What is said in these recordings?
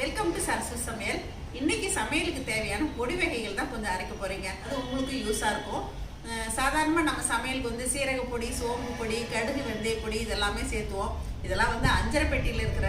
Welcome to Sarasu சமையல். இன்னைக்கு சமையலுக்கு தேவையான பொடி வகைகள் தான் கொஞ்சம் அரைக்க போறீங்க. அது உங்களுக்கு யூஸாக இருக்கும். சாதாரணமாக நம்ம சமையலுக்கு வந்து சீரக பொடி சோம்பு பொடி கடுகு வெந்தய பொடி இதெல்லாமே சேர்த்துவோம். இதெல்லாம் வந்து அஞ்சரை பெட்டியில் இருக்கிற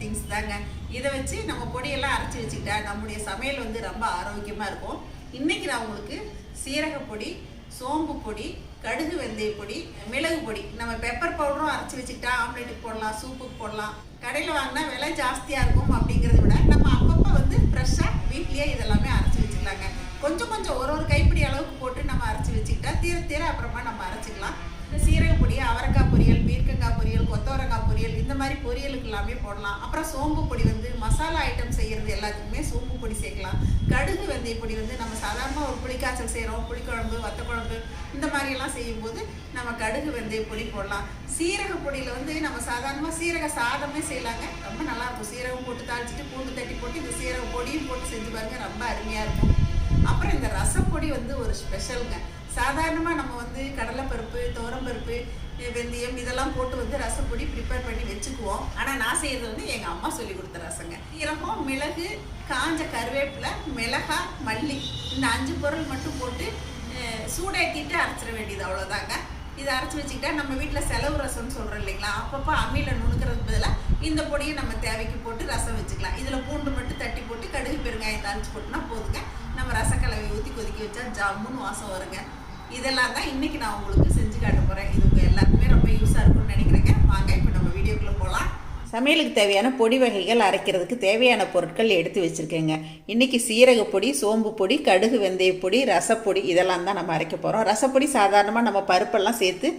திங்ஸ் தாங்க. இதை வச்சு நம்ம பொடியெல்லாம் அரைச்சி வச்சுக்கிட்டா நம்முடைய சமையல் வந்து ரொம்ப ஆரோக்கியமாக இருக்கும். இன்னைக்கு நான் உங்களுக்கு சீரக பொடி சோம்பு பொடி கடுகு வெந்தய பொடி மிளகு பொடி. நம்ம பெப்பர் பவுடரும் அரைச்சி வச்சுக்கிட்டா ஆம்லேட்டுக்கு போடலாம் சூப்புக்கு போடலாம். கடையில் வாங்கினா விலை ஜாஸ்தியாக இருக்கும் அப்படிங்கிறத விட நம்ம அப்பப்போ வந்து ஃப்ரெஷ்ஷாக வீட்லேயே இதெல்லாமே அரைச்சி வச்சுக்கலாங்க. கொஞ்சம் கொஞ்சம் ஒரு ஒரு கைப்பிடி அளவுக்கு போட்டு நம்ம அரைச்சி வச்சுக்கிட்டா தீர தீர அப்புறமா நம்ம அரைச்சிக்கலாம். சீரக பொடி அவரைக்காய் பொரியல் பீர்க்கங்காய் பொரியல் கொத்தவரங்காய் பொரியல் இந்த மாதிரி பொரியலுக்கு எல்லாமே போடலாம். அப்புறம் சோம்பு பொடி வந்து மசாலா ஐட்டம் செய்கிறது எல்லாத்துக்குமே சோம்பு பொடி சேர்க்கலாம். கடுகு வெந்தய பொடி வந்து நம்ம சாதாரணமாக ஒரு புளிக்காய்ச்சல் செய்கிறோம் புளிக்குழம்பு வத்த குழம்பு இந்த மாதிரியெல்லாம் செய்யும்போது நம்ம கடுகு வெந்தய பொடி போடலாம். சீரக பொடியில் வந்து நம்ம சாதாரணமாக சீரக சாதமே செய்யலாங்க. ரொம்ப நல்லாயிருக்கும் சீரகம் போட்டு தாளிச்சிட்டு பூண்டு தட்டி போட்டு இந்த சீரக பொடியும் போட்டு செஞ்சு பாருங்கள் ரொம்ப அருமையாக இருக்கும். அப்புறம் இந்த ரசப்பொடி வந்து ஒரு ஸ்பெஷலுங்க சாதாரணமாக நம்ம வந்து கடலைப்பருப்பு துவரம்பருப்பு வெந்தயம் இதெல்லாம் போட்டு வந்து ரசப்பொடி ப்ரிப்பேர் பண்ணி வச்சுக்குவோம். ஆனால் நான் செய்கிறது வந்து எங்கள் அம்மா சொல்லி கொடுத்த ரசங்க. சீரகம் மிளகு காஞ்ச கருவேப்பிலை மிளகாய் மல்லி இந்த அஞ்சு பொருள் மட்டும் போட்டு சூடாக்கிட்டு அரைச்சிட வேண்டியது அவ்வளோதாங்க இதை அரைச்சி வச்சுக்கிட்டா நம்ம வீட்டில் செலவு ரசம்னு சொல்கிறோம் இல்லைங்களா? அப்பப்போ அம்மியில் நுணுக்கிறதுக்கு பதிலாக இந்த பொடியை நம்ம தேவைக்கு போட்டு ரசம் வச்சுக்கலாம். இதில் பூண்டு மட்டும் தட்டி போட்டு கடுகு பெருங்காயத்தை அரைச்சி போட்டுனா போதுங்க. நம்ம ரசக்கலவை ஊற்றி கொதிக்க வச்சா ஜம்முன்னு வாசம் வருங்க. இதெல்லாம் தான் இன்னைக்கு நான் உங்களுக்கு செஞ்சு காட்ட போகிறேன் இது உங்கள் எல்லாருக்குமே ரொம்ப யூஸாக இருக்கும்னு நினைக்கிறேங்க. வாங்க இப்போ நம்ம வீடியோக்குள்ளே போகலாம் சமையலுக்கு தேவையான பொடி வகைகள் அரைக்கிறதுக்கு தேவையான பொருட்கள் எடுத்து வச்சுருக்கேங்க. இன்றைக்கி சீரக பொடி சோம்பு பொடி கடுகு வெந்தய பொடி ரசப்பொடி இதெல்லாம் தான் நம்ம அரைக்க போகிறோம் ரசப்பொடி சாதாரணமாக நம்ம பருப்பெல்லாம் சேர்த்து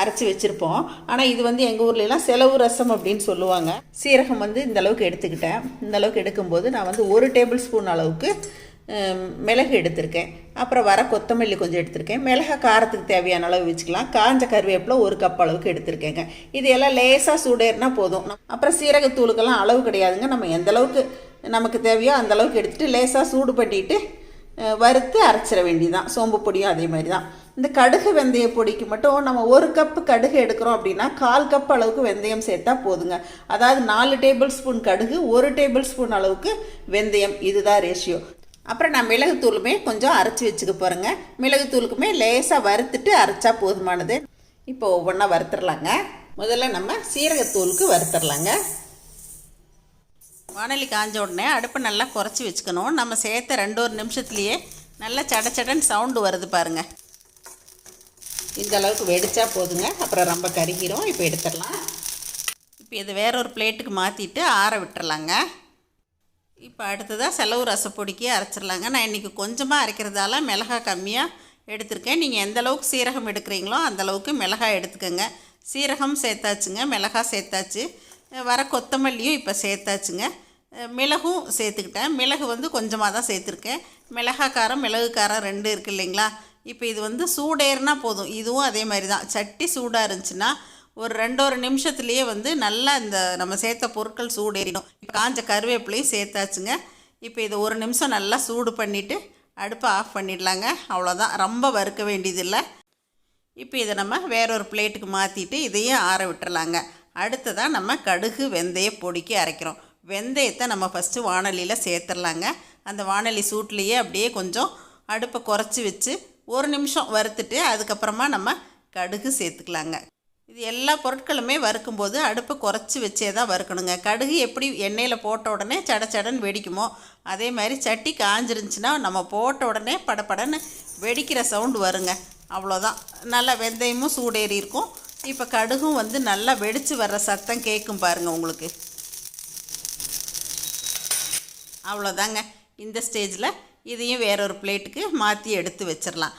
அரைச்சி வச்சுருப்போம். ஆனால் இது வந்து எங்கள் ஊர்லலாம் செலவு ரசம் அப்படின்னு சொல்லுவாங்க. சீரகம் வந்து இந்த அளவுக்கு எடுத்துக்கிட்டேன். இந்த அளவுக்கு எடுக்கும்போது நான் வந்து ஒரு டேபிள் ஸ்பூன் அளவுக்கு மிளகு எடுத்திருக்கேன். அப்புறம் வர கொத்தமல்லி கொஞ்சம் எடுத்திருக்கேன். மிளகா காரத்துக்கு தேவையான அளவு வச்சுக்கலாம். காஞ்ச கருவேப்பிலை ஒரு கப் அளவுக்கு எடுத்திருக்கேங்க. இது எல்லாம் லேசாக சூடேறினா போதும். அப்புறம் சீரகத்தூளுக்கெல்லாம் அளவு கிடையாதுங்க. நம்ம எந்த அளவுக்கு நமக்கு தேவையோ அந்த அளவுக்கு எடுத்துகிட்டு லேசாக சூடு பண்ணிட்டு வறுத்து அரைச்சிட வேண்டியதான் சோம்பு பொடியும் அதே மாதிரி தான் இந்த கடுகு வெந்தய பொடிக்கு மட்டும் நம்ம ஒரு கப்பு கடுகு எடுக்கிறோம் அப்படின்னா கால் கப் அளவுக்கு வெந்தயம் சேர்த்தா போதுங்க. அதாவது நாலு டேபிள் ஸ்பூன் கடுகு ஒரு டேபிள் ஸ்பூன் அளவுக்கு வெந்தயம். இதுதான் ரேஷியோ அப்புறம் நான் மிளகுத்தூளுமே கொஞ்சம் அரைச்சி வச்சுக்க போகிறேங்க மிளகுத்தூளுக்குமே லேசாக வறுத்துட்டு அரைச்சா போதுமானது. இப்போ ஒவ்வொன்றா வறுத்துடலாங்க முதல்ல நம்ம சீரகத்தூளுக்கு வறுத்துடலாங்க வானலி காஞ்ச உடனே அடுப்பை நல்லா குறைச்சி வச்சுக்கணும். நம்ம சேர்த்த ரெண்டு ஒரு நிமிஷத்துலேயே நல்லா சட சடன்னு சவுண்டு வருது பாருங்க. இந்த அளவுக்கு வெடிச்சா போதுங்க. அப்புறம் ரொம்ப கருகிரும். இப்போ எடுத்துடலாம். இப்போ இது வேற ஒரு பிளேட்டுக்கு மாற்றிட்டு ஆற விட்டுறலாங்க. இப்போ அடுத்ததாக செலவு ரசப்பொடிக்கு அரைச்சிடலாங்க. நான் இன்றைக்கி கொஞ்சமாக அரைக்கிறதால மிளகாய் கம்மியாக எடுத்திருக்கேன். நீங்கள் எந்த அளவுக்கு சீரகம் எடுக்கிறீங்களோ அந்தளவுக்கு மிளகாய் எடுத்துக்கோங்க. சீரகம் சேர்த்தாச்சுங்க மிளகாய் சேர்த்தாச்சு. வர கொத்தமல்லியும் இப்போ சேர்த்தாச்சுங்க. மிளகும் சேர்த்துக்கிட்டேன். மிளகு வந்து கொஞ்சமாக தான் சேர்த்துருக்கேன். மிளகா காரம் மிளகு காரம் ரெண்டு இருக்குது இல்லைங்களா? இப்போ இது வந்து சூடேறினா போதும். இதுவும் அதே மாதிரி தான். சட்டி சூடாக இருந்துச்சுன்னா ஒரு ரெண்டு ஒரு நிமிஷத்துலேயே வந்து நல்லா இந்த நம்ம சேர்த்த பொருட்கள் சூடேறிடும். இப்போ காஞ்ச கருவேப்பிலையும் சேர்த்தாச்சுங்க. இப்போ இதை ஒரு நிமிஷம் நல்லா சூடு பண்ணிவிட்டு அடுப்பை ஆஃப் பண்ணிடலாங்க. அவ்வளோதான் ரொம்ப வறுக்க வேண்டியதில்லை. இப்போ இதை நம்ம வேறொரு பிளேட்டுக்கு மாற்றிட்டு இதையும் ஆற விட்டுறலாங்க. அடுத்ததாக நம்ம கடுகு வெந்தய பொடிக்கு அரைக்கிறோம். வெந்தயத்தை நம்ம ஃபஸ்ட்டு வானலியில் சேர்த்துடலாங்க. அந்த வானொலி சூட்லேயே அப்படியே கொஞ்சம் அடுப்பை குறைச்சி வச்சு ஒரு நிமிஷம் வறுத்துட்டு அதுக்கப்புறமா நம்ம கடுகு சேர்த்துக்கலாங்க. இது எல்லா பொருட்களுமே வறுக்கும்போது அடுப்பை குறைச்சி வச்சே தான் வறுக்கணுங்க. கடுகு எப்படி எண்ணெயில் போட்ட உடனே சட சடன்னு வெடிக்குமோ அதே மாதிரி சட்டி காஞ்சிருந்துச்சுன்னா நம்ம போட்ட உடனே படப்படன்னு வெடிக்கிற சவுண்டு வருங்க. அவ்வளோதான். நல்லா வெந்தயமும் சூடேறி இருக்கும். இப்போ கடுகும் வந்து நல்லா வெடித்து வர்ற சத்தம் கேட்கும் பாருங்கள் உங்களுக்கு. அவ்வளோதாங்க. இந்த ஸ்டேஜில் இதையும் வேறொரு பிளேட்டுக்கு மாற்றி எடுத்து வச்சிடலாம்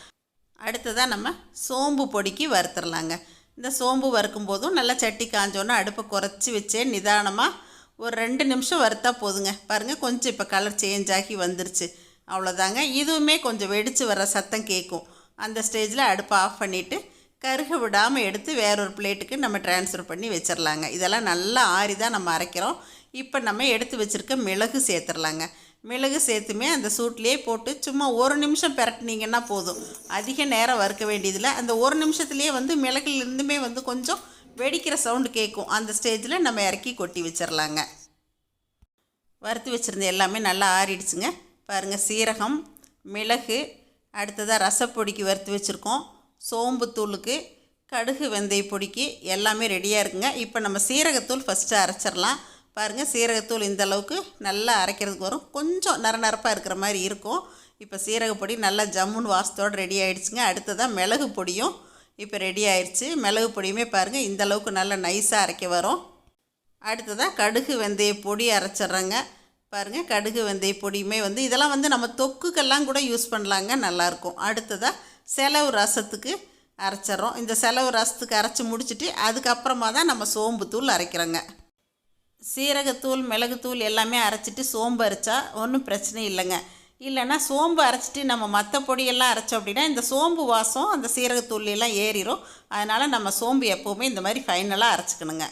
அடுத்ததாக நம்ம சோம்பு பொடிக்கு வறுத்துடலாங்க இந்த சோம்பு வறுக்கும் போதும் நல்லா சட்டி காஞ்சோன்னே அடுப்பை குறைச்சி வச்சே நிதானமாக ஒரு ரெண்டு நிமிஷம் வறுத்தா போதுங்க. பாருங்கள் கொஞ்சம் இப்போ கலர் சேஞ்ச் ஆகி வந்துருச்சு. அவ்வளோதாங்க இதுவுமே கொஞ்சம் வெடித்து வர சத்தம் கேட்கும். அந்த ஸ்டேஜில் அடுப்பை ஆஃப் பண்ணிவிட்டு கருக விடாமல் எடுத்து வேறொரு பிளேட்டுக்கு நம்ம ட்ரான்ஸ்ஃபர் பண்ணி வச்சிடலாங்க இதெல்லாம் நல்லா ஆறி தான் நம்ம அரைக்கிறோம். இப்போ நம்ம எடுத்து வச்சுருக்க மிளகு சேர்த்துடலாங்க மிளகு சேர்த்துமே அந்த சூட்லேயே போட்டு சும்மா ஒரு நிமிஷம் பிரட்டினீங்கன்னா போதும். அதிக நேரம் வறுக்க வேண்டியதில்லை. அந்த ஒரு நிமிஷத்துலேயே வந்து மிளகுலேருந்துமே வந்து கொஞ்சம் வெடிக்கிற சவுண்டு கேட்கும். அந்த ஸ்டேஜில் நம்ம இறக்கி கொட்டி வச்சிடலாங்க வறுத்து வச்சுருந்த எல்லாமே நல்லா ஆறிடுச்சுங்க. பாருங்கள் சீரகம் மிளகு அடுத்ததாக ரசப்பொடிக்கு வறுத்து வச்சுருக்கோம். சோம்பு தூளுக்கு கடுகு வெந்தய பொடிக்கு எல்லாமே ரெடியாக இருக்குங்க. இப்போ நம்ம சீரகத்தூள் ஃபஸ்ட்டு அரைச்சிடலாம் பாருங்கள் சீரகத்தூள் இந்த அளவுக்கு நல்லா அரைக்கிறதுக்கு வரும். கொஞ்சம் நர நரப்பாக இருக்கிற மாதிரி இருக்கும். இப்போ சீரகப்பொடி நல்லா ஜம்முன்னு வாசத்தோடு ரெடி ஆகிடுச்சுங்க அடுத்ததாக மிளகு பொடியும் இப்போ ரெடி ஆயிடுச்சு மிளகு பொடியுமே பாருங்கள் இந்த அளவுக்கு நல்லா நைஸாக அரைக்க வரும். அடுத்ததாக கடுகு வெந்தய பொடி அரைச்சிட்றேங்க. பாருங்கள் கடுகு வெந்தய பொடியுமே வந்து இதெல்லாம் வந்து நம்ம தொக்குக்கெல்லாம் கூட யூஸ் பண்ணலாங்க நல்லாயிருக்கும் அடுத்ததாக செலவு ரசத்துக்கு அரைச்சிட்றோம். இந்த செலவு ரசத்துக்கு அரைச்சி முடிச்சுட்டு அதுக்கப்புறமா தான் நம்ம சோம்பு தூள் அரைக்கிறோங்க. சீரகத்தூள் மிளகுத்தூள் எல்லாமே அரைச்சிட்டு சோம்பு அரைச்சா ஒன்றும் பிரச்சனை இல்லைங்க. இல்லைன்னா சோம்பு அரைச்சிட்டு நம்ம மற்ற பொடியெல்லாம் அரைச்சோம் அப்படின்னா இந்த சோம்பு வாசம் அந்த சீரகத்தூள் எல்லாம் ஏறிடும் அதனால் நம்ம சோம்பு எப்போவுமே இந்த மாதிரி ஃபைனலாக அரைச்சிக்கணுங்க.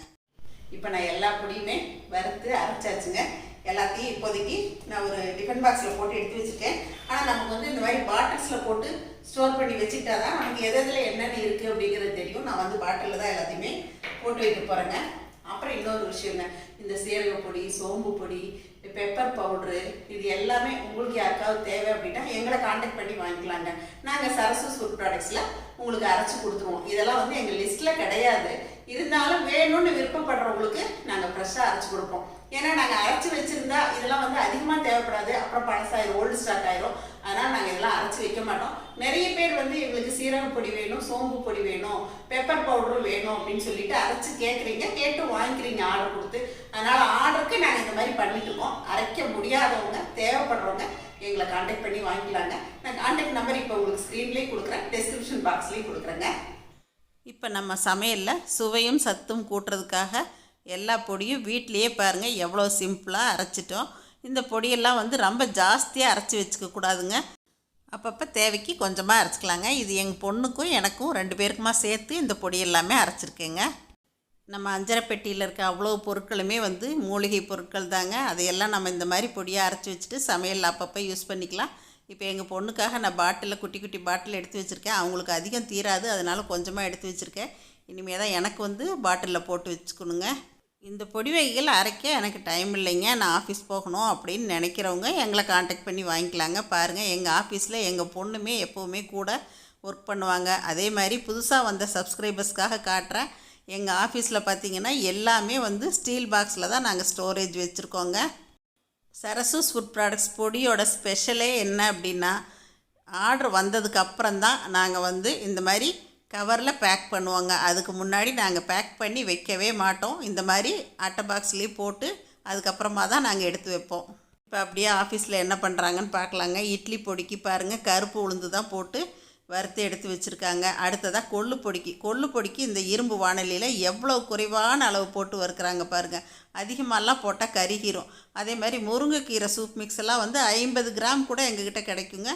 இப்போ நான் எல்லா பொடியுமே வறுத்து அரைச்சாச்சுங்க. எல்லாத்தையும் இப்போதைக்கு நான் ஒரு டிஃபன் பாக்ஸில் போட்டு எடுத்து வச்சுருக்கேன். ஆனால் நமக்கு வந்து இந்த மாதிரி பாட்டில்ஸில் போட்டு ஸ்டோர் பண்ணி வச்சுக்கிட்டா தான் நமக்கு எது எதில் என்னென்ன இருக்குது அப்படிங்கிறது தெரியும். நான் வந்து பாட்டிலில் தான் எல்லாத்தையுமே போட்டு வைக்க போகிறேங்க அப்புறம் இன்னொரு விஷயங்க இந்த சீரக பொடி சோம்பு பொடி பெப்பர் பவுட்ரு இது எல்லாமே உங்களுக்கு யாருக்காவது தேவை அப்படின்னா எங்களை காண்டாக்ட் பண்ணி வாங்கிக்கலாங்க. நாங்கள் சரசு ஃபுட் ப்ராடக்ட்ஸில் உங்களுக்கு அரைச்சி கொடுத்துருவோம். இதெல்லாம் வந்து எங்கள் லிஸ்ட்டில் கிடையாது. இருந்தாலும் வேணும்னு விருப்பப்படுறவங்களுக்கு நாங்கள் ஃப்ரெஷ்ஷாக அரைச்சி கொடுப்போம். ஏன்னா நாங்கள் அரைச்சி வச்சுருந்தா இதெல்லாம் வந்து அதிகமாக தேவைப்படாது. அப்புறம் பழசாயிரும் ஓல்டு ஸ்டாக் ஆயிரும். அதனால் நாங்கள் இதெல்லாம் அரைச்சி வைக்க மாட்டோம். நிறைய பேர் வந்து எங்களுக்கு சீரக பொடி வேணும் சோம்பு பொடி வேணும் பெப்பர் பவுடரும் வேணும் அப்படின்னு சொல்லிட்டு அரைச்சி கேட்குறீங்க கேட்டு வாங்கிக்கிறீங்க ஆர்டர் கொடுத்து. அதனால் ஆர்டருக்கு நாங்கள் இந்த மாதிரி பண்ணிட்டு இருக்கோம். அரைக்க முடியாதவங்க தேவைப்படுறவங்க எங்களை கான்டாக்ட் பண்ணி வாங்கிக்கலாங்க. நான் காண்டாக்ட் நம்பர் இப்போ உங்களுக்கு ஸ்க்ரீன்லேயே கொடுக்குறேன். டெஸ்கிரிப்ஷன் பாக்ஸ்லேயும் கொடுக்குறேங்க. இப்போ நம்ம சமையலில் சுவையும் சத்தும் கூட்டுறதுக்காக எல்லா பொடியும் வீட்லேயே பாருங்கள் எவ்வளோ சிம்பிளாக அரைச்சிட்டோம். இந்த பொடியெல்லாம் வந்து ரொம்ப ஜாஸ்தியாக அரைச்சி வச்சுக்க கூடாதுங்க. அப்பப்போ தேவைக்கு கொஞ்சமாக அரைச்சிக்கலாங்க. இது எங்கள் பொண்ணுக்கும் எனக்கும் ரெண்டு பேருக்குமா சேர்த்து இந்த பொடி எல்லாமே அரைச்சிருக்கேங்க. நம்ம அஞ்சரை பெட்டியில் இருக்க அவ்வளோ பொருட்களுமே வந்து மூலிகை பொருட்கள் தாங்க. அதையெல்லாம் நம்ம இந்த மாதிரி பொடியாக அரைச்சி வச்சுட்டு சமையல் அப்பப்போ யூஸ் பண்ணிக்கலாம். இப்போ எங்கள் பொண்ணுக்காக நான் பாட்டிலில் குட்டி குட்டி பாட்டில் எடுத்து வச்சுருக்கேன். அவங்களுக்கு அதிகம் தீராது. அதனால் கொஞ்சமாக எடுத்து வச்சுருக்கேன். இனிமேல் தான் எனக்கு வந்து பாட்டிலில் போட்டு வச்சுக்கணுங்க. இந்த பொடி வகைகள் அரைக்க எனக்கு டைம் இல்லைங்க. நான் ஆஃபீஸ் போகணும் அப்படின்னு நினைக்கிறவங்க எங்களை காண்டாக்ட் பண்ணி வாங்கிக்கலாங்க. பாருங்கள் எங்கள் ஆஃபீஸில் எங்கள் பொண்ணுமே எப்போவுமே கூட ஒர்க் பண்ணுவாங்க. அதே மாதிரி புதுசாக வந்த சப்ஸ்கிரைபர்ஸ்க்காக காட்டுறேன். எங்கள் ஆஃபீஸில் பார்த்தீங்கன்னா எல்லாமே வந்து ஸ்டீல் பாக்ஸில் தான் நாங்கள் ஸ்டோரேஜ் வச்சுருக்கோங்க. சரசூஸ் ஃபுட் ப்ராடக்ட்ஸ் பொடியோட ஸ்பெஷலே என்ன அப்படின்னா ஆர்டர் வந்ததுக்கு அப்புறம் தான் நாங்கள் வந்து இந்த மாதிரி கவரில் பேக் பண்ணுவோங்க. அதுக்கு முன்னாடி நாங்கள் பேக் பண்ணி வைக்கவே மாட்டோம். இந்த மாதிரி அட்டை பாக்ஸ்லேயே போட்டு அதுக்கப்புறமா தான் நாங்கள் எடுத்து வைப்போம். இப்போ அப்படியே ஆஃபீஸில் என்ன பண்ணுறாங்கன்னு பார்க்கலாங்க. இட்லி பொடிக்கு பாருங்கள் கருப்பு உளுந்து தான் போட்டு வறுத்து எடுத்து வச்சுருக்காங்க. அடுத்ததாக கொள்ளு பொடிக்கு. கொள்ளு பொடிக்கு இந்த இரும்பு வானலியில் எவ்வளோ குறைவான அளவு போட்டு வறுக்கிறாங்க பாருங்கள் அதிகமாகலாம் போட்டால் கருகிரும். அதே மாதிரி முருங்கைக்கீரை சூப் மிக்ஸ் எல்லாம் வந்து ஐம்பது கிராம் கூட எங்ககிட்ட கிடைக்குங்க.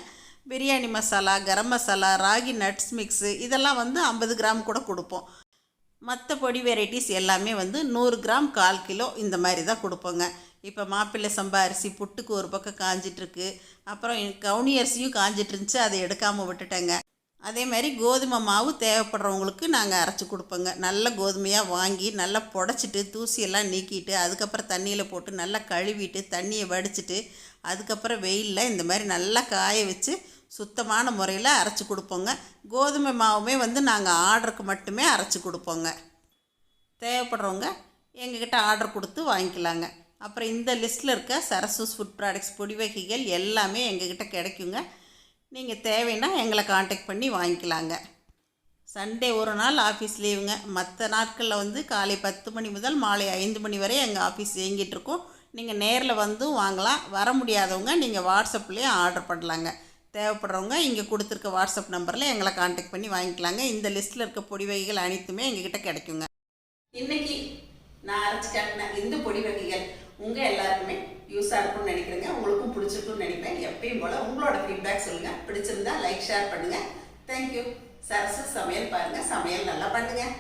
பிரியாணி மசாலா கரம் மசாலா ராகி நட்ஸ் மிக்ஸு இதெல்லாம் வந்து ஐம்பது கிராம் கூட கொடுப்போம். மற்ற பொடி வெரைட்டிஸ் எல்லாமே வந்து நூறு கிராம் கால் கிலோ இந்த மாதிரி தான் கொடுப்போங்க. இப்போ மாப்பிள்ளை சம்பா அரிசி புட்டுக்கு ஒரு பக்கம் காஞ்சிட்ருக்கு அப்புறம் கவுனி அரிசியும் காஞ்சிட்டு இருந்துச்சு அதை எடுக்காமல் விட்டுட்டேங்க. அதே மாதிரி கோதுமை மாவு தேவைப்படுறவங்களுக்கு நாங்கள் அரைச்சி கொடுப்போங்க. நல்ல கோதுமையாக வாங்கி நல்லா புடச்சிட்டு தூசியெல்லாம் நீக்கிட்டு அதுக்கப்புறம் தண்ணியில் போட்டு நல்லா கழுவிட்டு தண்ணியை வடிச்சிட்டு அதுக்கப்புறம் வெயிலில் இந்த மாதிரி நல்லா காய வச்சு சுத்தமான முறையில் அரைச்சி கொடுப்போங்க. கோதுமை மாவுமே வந்து நாங்கள் ஆர்டருக்கு மட்டுமே அரைச்சி கொடுப்போங்க. தேவைப்படுறவங்க எங்ககிட்ட ஆர்டர் கொடுத்து வாங்கிக்கலாங்க. அப்புறம் இந்த லிஸ்ட்டில் இருக்க சரசூஸ் ஃபுட் ப்ராடக்ட்ஸ் பொடி வகைகள் எல்லாமே எங்ககிட்ட கிடைக்குங்க. நீங்கள் தேவைன்னா எங்களை காண்டாக்ட் பண்ணி வாங்கிக்கலாங்க. சண்டே ஒரு நாள் ஆஃபீஸ் லீவுங்க மற்ற நாட்களில் வந்து காலை பத்து மணி முதல் மாலை ஐந்து மணி வரை எங்கள் ஆஃபீஸ் இயங்கிட்டுருக்கோம் நீங்கள் நேரில் வந்தும் வாங்கலாம். வர முடியாதவங்க நீங்கள் வாட்ஸ்அப்லேயும் ஆர்டர் பண்ணலாங்க. தேவைப்படுறவங்க இங்கே கொடுத்துருக்க வாட்ஸ்அப் நம்பரில் எங்களை காண்டாக்ட் பண்ணி வாங்கிக்கலாங்க. இந்த லிஸ்ட்டில் இருக்க பொடி வகைகள் அனைத்துமே எங்ககிட்ட கிடைக்குங்க. இன்னைக்கு நான் அரைச்சி காட்டின இந்த பொடி வகைகள் உங்கள் எல்லாருக்குமே யூஸாக இருக்கும்னு நினைக்கிறேங்க உங்களுக்கும் பிடிச்சிருக்கும்னு நினைக்கிறேன். எப்பயும் போல் உங்களோட ஃபீட்பேக் சொல்லுங்கள் பிடிச்சிருந்தா லைக் ஷேர் பண்ணுங்கள் தேங்க்யூ சரசு சமையல் பாருங்கள் சமையல் நல்லா பண்ணுங்கள்